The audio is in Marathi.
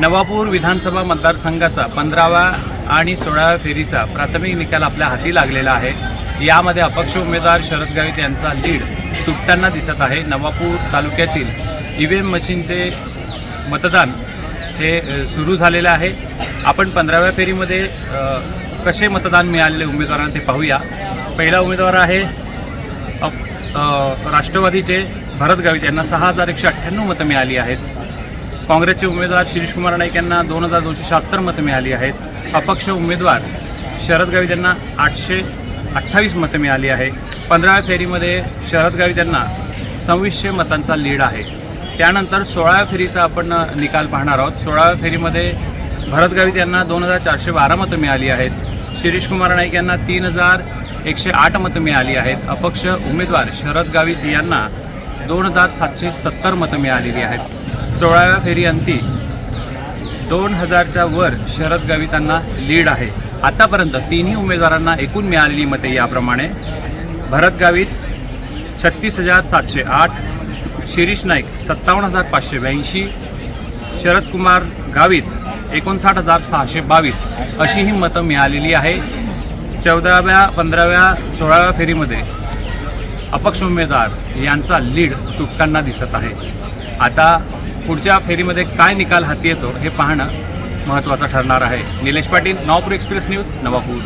नवापूर विधानसभा मतदारसंघाचा पंधरावा आणि सोळाव्या फेरीचा प्राथमिक निकाल आपल्या हाती लागलेला आहे. यामध्ये अपक्ष उमेदवार शरद गावित यांचा लीड तुटताना दिसत आहे. नवापूर तालुक्यातील ई व्ही एम मशीनचे मतदान हे सुरू झालेलं आहे. आपण पंधराव्या फेरीमध्ये कसे मतदान मिळालेले उमेदवारांना ते पाहूया. पहिला उमेदवार आहे अप- राष्ट्रवादीचे भरत गावित यांना सहा हजार एकशे अठ्ठ्याण्णव मतं मिळाली आहेत. काँग्रेसचे उमेदवार शिरीष कुमार नाईक यांना दोन हजार दोनशे शहात्तर मतं मिळाली आहेत. अपक्ष उमेदवार शरद गावित यांना आठशे अठ्ठावीस मतं मिळाली आहे. पंधराव्या फेरीमध्ये शरद गावित यांना सव्वीसशे मतांचा लीड आहे. त्यानंतर सोळाव्या फेरीचा आपण निकाल पाहणार आहोत. सोळाव्या फेरीमध्ये भरत गावित यांना दोन हजार चारशे बारा मतं मिळाली आहेत. शिरीष कुमार नाईक यांना तीन हजार एकशे आठ मतं मिळाली आहेत. अपक्ष उमेदवार शरद गावित यांना दोन हजार सातशे सत्तर मतं मिळालेली आहेत. सोळाव्या फेरी अंती दोन हजारच्या वर शरद गावितांना लीड आहे. आतापर्यंत तिन्ही उमेदवारांना एकूण मिळालेली मते याप्रमाणे भरत गावित छत्तीस हजार सातशे आठ शिरीष नाईक सत्तावन्न हजार पाचशे ब्याऐंशी शरदकुमार गावित एकोणसाठ हजार सहाशे बावीस अशी ही मतं मिळालेली आहे. चौदाव्या पंधराव्या सोळाव्या फेरीमध्ये अपक्ष उमेदवार यांचा लीड तुटताना दिसत आहे. आता पुढच्या फेरीमध्ये काय निकाल हाती येतो हे पाहणं महत्त्वाचं ठरणार आहे. Nilesh Patil Navapur express news Navapur.